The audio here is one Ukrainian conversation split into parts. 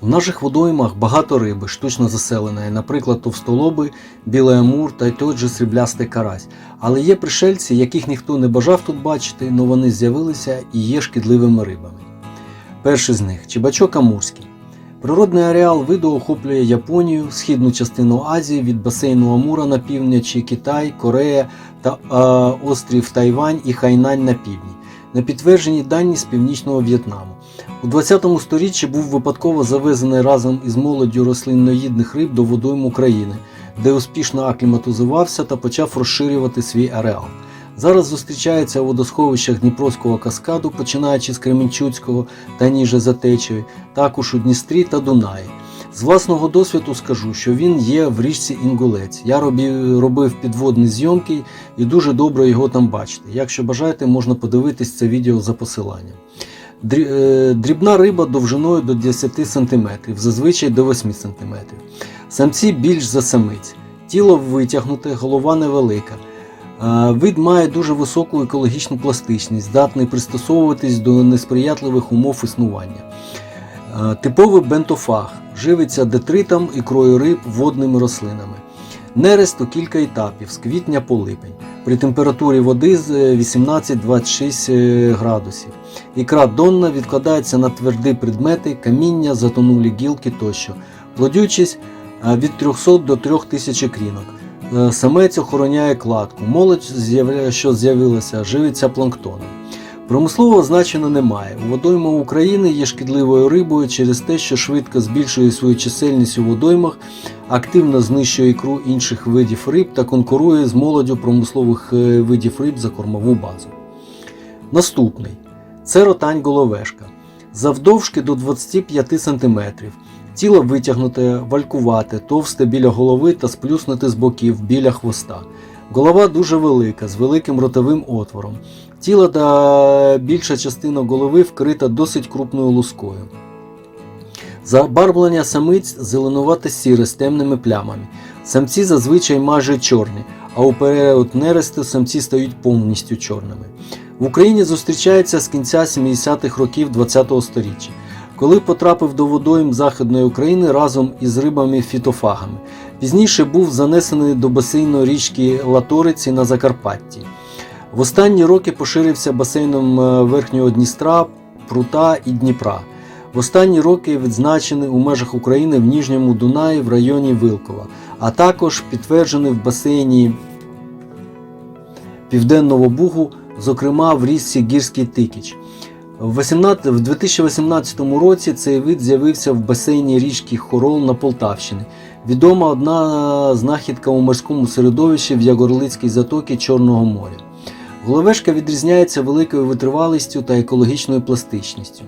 В наших водоймах багато риби, штучно заселеної, наприклад, товстолоби, білий амур та й той же сріблястий карась. Але є пришельці, яких ніхто не бажав тут бачити, але вони з'явилися і є шкідливими рибами. Перший з них чебачок амурський. Природний ареал виду охоплює Японію, східну частину Азії від басейну Амура на півночі, Китай, Корея та е, острів Тайвань і Хайнань на півдні. На підтверджені дані з північного В'єтнаму. У 20 сторіччі був випадково завезений разом із молоддю рослинноїдних риб до водойм України, де успішно акліматизувався та почав розширювати свій ареал. Зараз зустрічається у водосховищах Дніпровського каскаду, починаючи з Кременчуцького та ніже за течею, також у Дністрі та Дунаї. З власного досвіду скажу, що він є в річці Інгулець. Я робив, підводні зйомки і дуже добре його там бачити. Якщо бажаєте, можна подивитись це відео за посиланням. Е, Дрібна риба довжиною до 10 см, зазвичай до 8 см. Самці більш за самиць. Тіло витягнуте, голова невелика. Е, Вид має дуже високу екологічну пластичність, здатний пристосовуватись до несприятливих умов існування. Е, Типовий бентофаг живиться детритом, ікрою риб, водними рослинами. Нерест у кілька етапів з квітня по липень при температурі води з е, 18-26 градусів. Ікра донна відкладається на тверді предмети, каміння, затонулі гілки тощо, плодючись е, від 300 до 3000 крінок. Е, Самець охороняє кладку. Молодь, що з'явилася, живиться планктоном. Промислово означено немає. Водойма України є шкідливою рибою через те, що швидко збільшує свою чисельність у водоймах, активно знищує ікру інших видів риб та конкурує з молоддю промислових е, видів риб за кормову базу. Наступний це ротань головешка. Завдовжки до 25 см. Тіло витягнуте, валькувате, товсте біля голови та сплюснуте з боків біля хвоста. Голова дуже велика, з великим ротовим отвором. Тіло та більша частина голови вкрита досить крупною лускою. Забарвлення самиць зеленувате сіре з темними плямами. Самці зазвичай майже чорні, а у період нересту самці стають повністю чорними. В Україні зустрічається з кінця 70-х років ХХ століття, коли потрапив до водойм Західної України разом із рибами-фітофагами. Пізніше був занесений до басейну річки Латориці на Закарпатті. В останні роки поширився басейном е, Верхнього Дністра, Прута і Дніпра. В останні роки відзначений у межах України в Ніжньому Дунаї в районі Вилкова, а також підтверджений в басейні Південного Бугу, зокрема в річці Гірський Тикіч. В 18 в 2018 році цей вид з'явився в басейні річки Хорол на Полтавщині. Відома одна знахідка у морському середовищі в Ягорлицькій затокі Чорного моря. Головешка відрізняється великою витривалістю та екологічною пластичністю.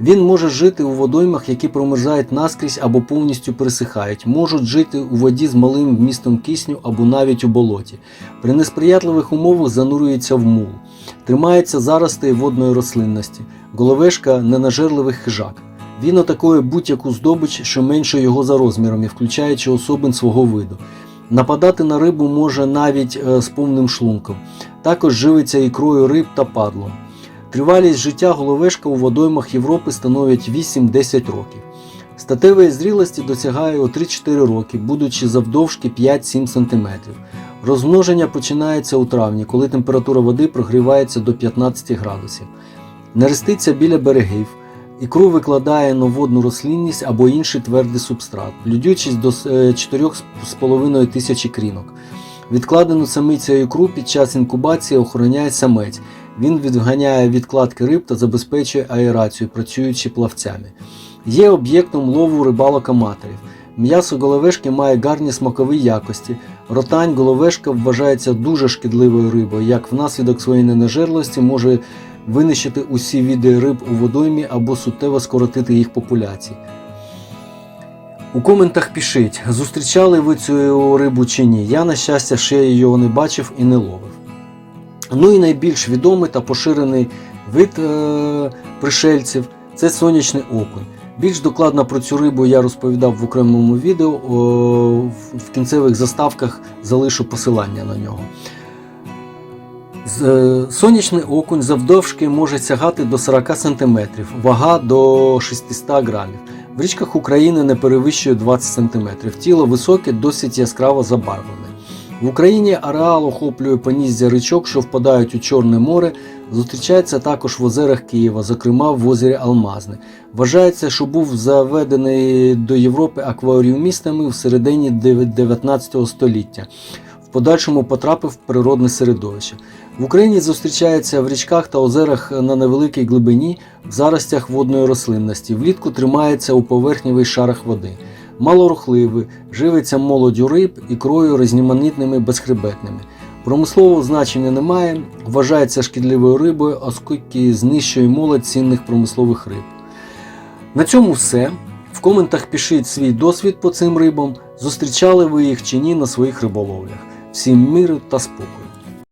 Він може жити у водоймах, які промерзають наскрізь або повністю пересихають, можуть жити у воді з малим вмістом кисню або навіть у болоті. При несприятливих умовах занурюється в мул. Тримається заростей водної рослинності. Головешка ненажерливий хижак. Він атакує будь-яку здобич, що менше його за розміром, включаючи особин свого виду. Нападати на рибу може навіть е, з повним шлунком. Також живиться ікрою риб та падлом. Тривалість життя головешка у водоймах Європи становить 8-10 років. Статевої зрілості досягає у 3-4 роки, будучи завдовжки 5-7 см. Розмноження починається у травні, коли температура води прогрівається до 15 градусів. Нереститься біля берегів. Ікру викладає на водну рослинність або інший твердий субстрат, плюдючись до е, 4,5 тисячі крінок. Відкладену самицею ікру під час інкубації охороняє самець. Він відганяє відкладки риб та забезпечує аерацію, працюючи плавцями. Є об'єктом лову рибалок-аматорів. М'ясо головешки має гарні смакові якості. Ротань головешка вважається дуже шкідливою рибою, як внаслідок своєї ненажерливості може винищити усі види риб у водоймі або суттєво скоротити їх популяції. У коментах пишіть, зустрічали ви цю рибу чи ні. Я, на щастя, ще його не бачив і не ловив. Ну і найбільш відомий та поширений вид е- пришельців це сонячний окунь. Більш докладно про цю рибу я розповідав в окремому відео. в кінцевих заставках залишу посилання на нього. Е, Сонячний окунь завдовжки може сягати до 40 см, вага до 600 грамів. В річках України не перевищує 20 см. Тіло високе, досить яскраво забарвлене. В Україні ареал охоплює поніздя річок, що впадають у Чорне море. Зустрічається також в озерах Києва, зокрема в озері Алмазне. Вважається, що був заведений до Європи акваріумістами в середині 19 століття. В подальшому потрапив в природне середовище. В Україні зустрічається в річках та озерах на невеликій глибині, в заростях водної рослинності. Влітку тримається у поверхневих шарах води. Малорухливий, живиться молоддю риб, ікрою різноманітними безхребетними. Промислового значення немає, вважається шкідливою рибою, оскільки знищує молодь цінних промислових риб. На цьому все. В коментах пишіть свій досвід по цим рибам, зустрічали ви їх чи ні на своїх риболовлях. Всім миру та спокою!